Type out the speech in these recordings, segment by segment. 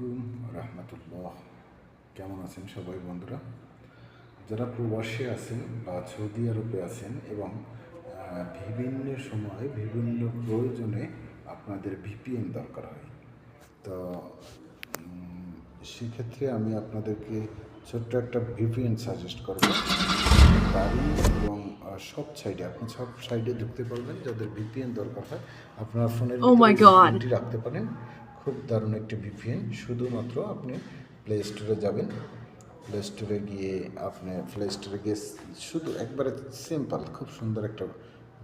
আলাইকুম রহমতুল্লাহ। কেমন আছেন সবাই বন্ধুরা? যারা প্রবাসে আছেন বা সৌদি আরবে আছেন এবং বিভিন্ন সময় বিভিন্ন প্রয়োজনে আপনাদের ভিপিএন দরকার হয় তো সেক্ষেত্রে আমি আপনাদেরকে ছোট্ট একটা ভিপিএন সাজেস্ট করব। বাড়ি এবং সব সাইডে আপনি সব সাইডে ঢুকতে পারবেন। যাদের ভিপিএন দরকার হয় আপনার ফোনের Oh রাখতে পারেন। খুব দারুণ একটি ভিপিএন। শুধুমাত্র আপনি প্লে স্টোরে যাবেন। প্লে স্টোরে গিয়ে আপনি প্লে স্টোরে গিয়ে শুধু একবারে সিম্পল খুব সুন্দর একটা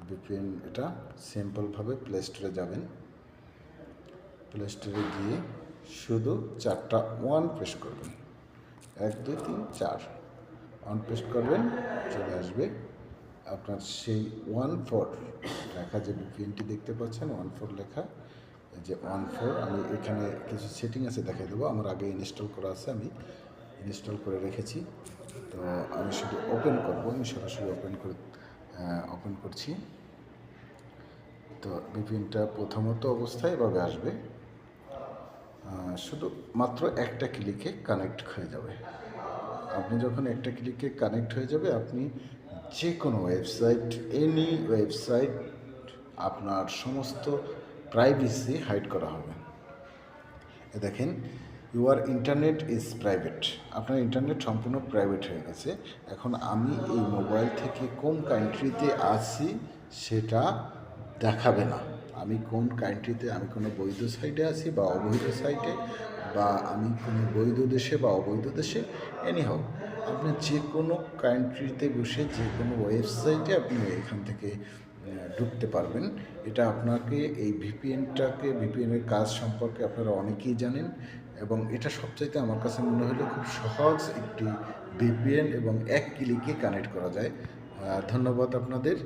ভিপিএন এটা। সিম্পলভাবে প্লে স্টোরে যাবেন। প্লে স্টোরে গিয়ে শুধু চারটা ওয়ান প্রেস করবেন। এক, দুই, তিন, চার। ওয়ান প্রেস করবেন, চলে আসবে আপনার সেই ওয়ান ফোর লেখা যে ভিপিএনটি দেখতে পাচ্ছেন ওয়ান ফোর লেখা। যে ওয়ান ফোর আমি এখানে কিছু সেটিং আছে দেখাই দেবো। আমার আগে ইনস্টল করা আছে, আমি ইনস্টল করে রেখেছি। তো আমি শুধু ওপেন করব, আমি সরাসরি ওপেন করে ওপেন করছি। তো বিপিনটা প্রথমত অবস্থায় এভাবে আসবে। শুধু মাত্র একটা ক্লিকে কানেক্ট হয়ে যাবে। আপনি যখন একটা ক্লিকে কানেক্ট হয়ে যাবে, আপনি যে কোনো ওয়েবসাইট এনি ওয়েবসাইট আপনার সমস্ত প্রাইভেসি হাইড করা হবে। দেখেন ইউর ইন্টারনেট ইজ প্রাইভেট আপনার ইন্টারনেট সম্পূর্ণ প্রাইভেট হয়ে গেছে। এখন আমি এই মোবাইল থেকে কোন কান্ট্রিতে আছি সেটা দেখাবে না। আমি কোন কান্ট্রিতে আমি কোনো বৈধ সাইটে আছি বা অবৈধ সাইটে বা আমি কোনো বৈধ দেশে বা অবৈধ দেশে এনি হোক আপনি যে কোনো কান্ট্রিতে বসে যে কোনো ওয়েবসাইটে আপনি এখান থেকে ঢুকতে পারবেন। এটা আপনাকে এই ভিপিএনটাকে, ভিপিএনের কাজ সম্পর্কে আপনারা অনেকেই জানেন এবং এটা সবচাইতে আমার কাছে মনে হলো খুব সহজ একটি ভিপিএন এবং এক ক্লিকে কানেক্ট করা যায়। ধন্যবাদ আপনাদের।